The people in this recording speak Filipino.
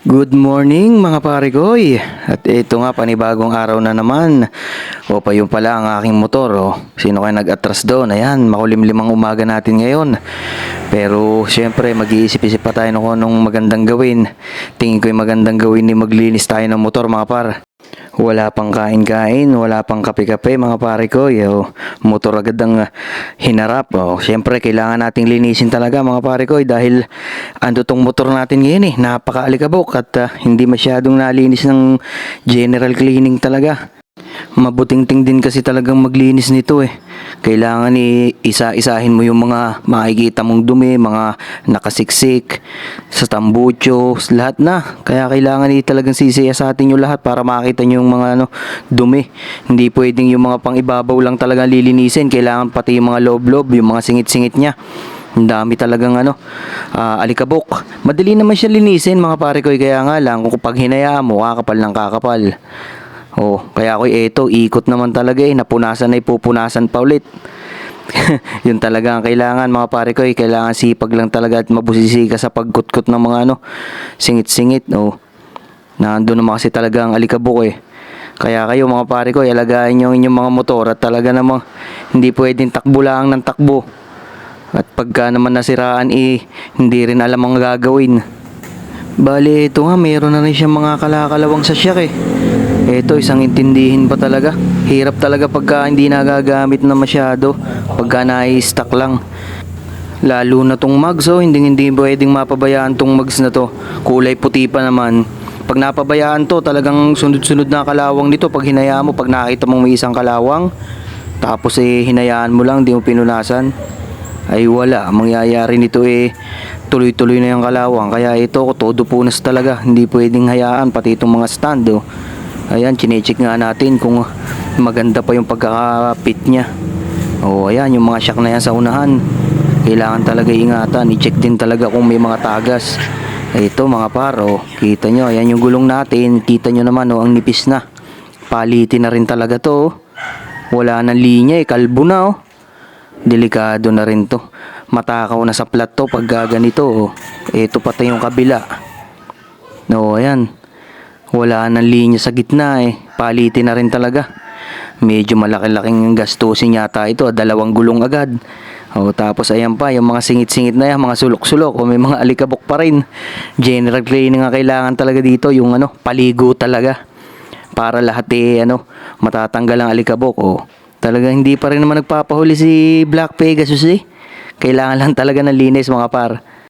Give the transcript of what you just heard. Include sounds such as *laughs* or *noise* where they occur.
Good morning mga pare koy. At ito nga panibagong araw na naman. O pa yung pala ang aking motor. O. Sino kaya nag-atras doon? Ayan, makulimlimang umaga natin ngayon. Pero syempre mag-iisip-isip pa tayo kung anong magandang gawin. Tingin ko yung magandang gawin ni maglinis tayo ng motor mga par. Wala pang kain-kain, wala pang kape-kape mga pare ko. Yo, motor agad ang ah, hinarap. Oh, Siyempre, kailangan nating linisin talaga mga pare ko dahil ando tong motor natin ngayon eh. Napakaalikabok at ah, hindi masyadong nalinis ng general cleaning talaga. Mabuting-ting din kasi talagang maglinis nito eh. Kailangan isa-isahin mo yung mga makikita mong dumi, mga nakasiksik, sa tambucho, lahat na. Kaya kailangan i talagang sisiya sa atin yung lahat para makita nyo yung mga ano, dumi. Hindi pwedeng yung mga pang ibabaw lang talaga lilinisin. Kailangan pati yung mga loob-loob, yung mga singit-singit niya. Ang dami talagang ano, ah, alikabok. Madali naman siya linisin mga pare ko. Kaya nga lang, kung pag hinayaan mo, kakapal ng kakapal. Oh, kaya ako eto, ikot naman talaga eh. Napunasan na ipupunasan pa ulit. *laughs* yun talaga ang kailangan mga pare ko eh. Kailangan sipag lang talaga at mabusisi ka sa pagkutkot ng mga ano, singit-singit. Oh. Nandun naman kasi talaga ang alikabok eh. Kaya kayo mga pare ko, ilagayin nyo ang inyong mga motor at talaga namang hindi pwedeng takbo lang ng takbo. At pagka naman nasiraan eh, hindi rin alam ang gagawin. Bali, ito nga, meron na rin siyang mga kalakalawang sa siyak eh. Ito, isang intindihin pa talaga. Hirap talaga pagka hindi nagagamit na masyado. Pagka nai-stack lang. Lalo na tong mugs, oh, hindi hindi pwedeng mapabayaan tong mugs na to. Kulay puti pa naman. Pag napabayaan to, talagang sunod-sunod na kalawang nito. Pag hinayaan mo, pag nakita mong may isang kalawang, tapos eh, hinayaan mo lang, di mo pinunasan, ay wala. Ang mangyayari nito eh, tuloy-tuloy na yung kalawang. Kaya ito, todo punas talaga. Hindi pwedeng hayaan, pati itong mga stand, oh. Ayan, chinecheck nga natin kung maganda pa yung pagkakapit niya. O, ayan, yung mga shock na yan sa unahan. Kailangan talaga ingatan. I-check din talaga kung may mga tagas. Ito mga paro, kita nyo, ayan yung gulong natin. Kita nyo naman, oh, ang nipis na. Palitin na rin talaga to. Wala nang linya eh, kalbo na oh. Delikado na rin to. Matakaw na sa plat to pag ganito. Oh. Ito pati yung kabila. No, ayan. Wala nang linya sa gitna eh. Palitin na rin talaga. Medyo malaki-laking gastusin yata ito. Dalawang gulong agad. O, tapos ayan pa, yung mga singit-singit na yan, mga sulok-sulok, o may mga alikabok pa rin. General cleaning nga kailangan talaga dito, yung ano, paligo talaga. Para lahat eh, ano, matatanggal ang alikabok. O, talaga hindi pa rin naman nagpapahuli si Black Pegasus eh. Kailangan lang talaga ng linis mga par.